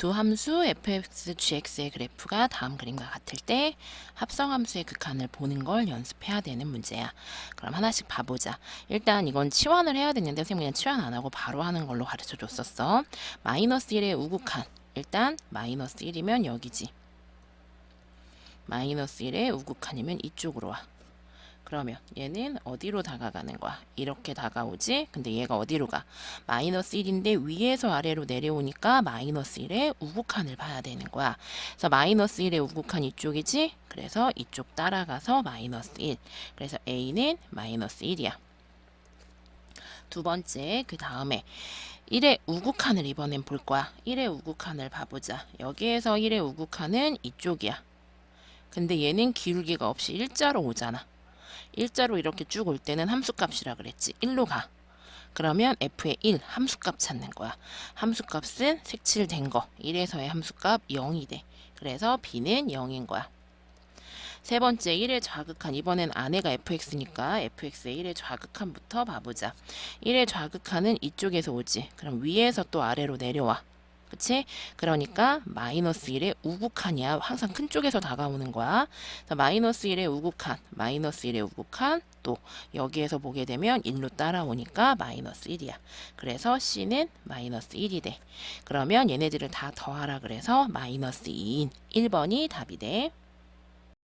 두 함수 fx, gx의 그래프가 다음 그림과 같을 때 합성함수의 극한을 보는 걸 연습해야 되는 문제야. 그럼 하나씩 봐보자. 일단 이건 치환을 해야 되는데 선생님 그냥 치환 안 하고 바로 하는 걸로 가르쳐 줬었어. 마이너스 1의 우극한. 일단 마이너스 1이면 여기지. 마이너스 1의 우극한이면 이쪽으로 와. 그러면 얘는 어디로 다가가는 거야? 이렇게 다가오지? 근데 얘가 어디로 가? 마이너스 1인데 위에서 아래로 내려오니까 마이너스 1의 우극한을 봐야 되는 거야. 그래서 마이너스 1의 우극한 이쪽이지? 그래서 이쪽 따라가서 마이너스 1. 그래서 A는 마이너스 1이야. 두 번째, 그 다음에 1의 우극한을 이번엔 볼 거야. 1의 우극한을 봐보자. 여기에서 1의 우극한은 이쪽이야. 근데 얘는 기울기가 없이 일자로 오잖아. 일자로 이렇게 쭉 올 때는 함수값이라 그랬지. 1로 가. 그러면 f의 1 함수값 찾는 거야. 함수값은 색칠된 거. 1에서의 함수값 0이 돼. 그래서 b는 0인 거야. 세 번째 1의 좌극한 이번엔 아내가 fx니까 fx의 1의 좌극한부터 봐보자. 1의 좌극한은 이쪽에서 오지. 그럼 위에서 또 아래로 내려와. 그치? 그러니까 마이너스 1의 우극한이야. 항상 큰 쪽에서 다가오는 거야. 그래서 마이너스 1의 우극한, 마이너스 1의 우극한, 또 여기에서 보게 되면 1로 따라오니까 마이너스 1이야. 그래서 C는 마이너스 1이 돼. 그러면 얘네들을 다 더하라 그래서 마이너스 2인 1번이 답이 돼.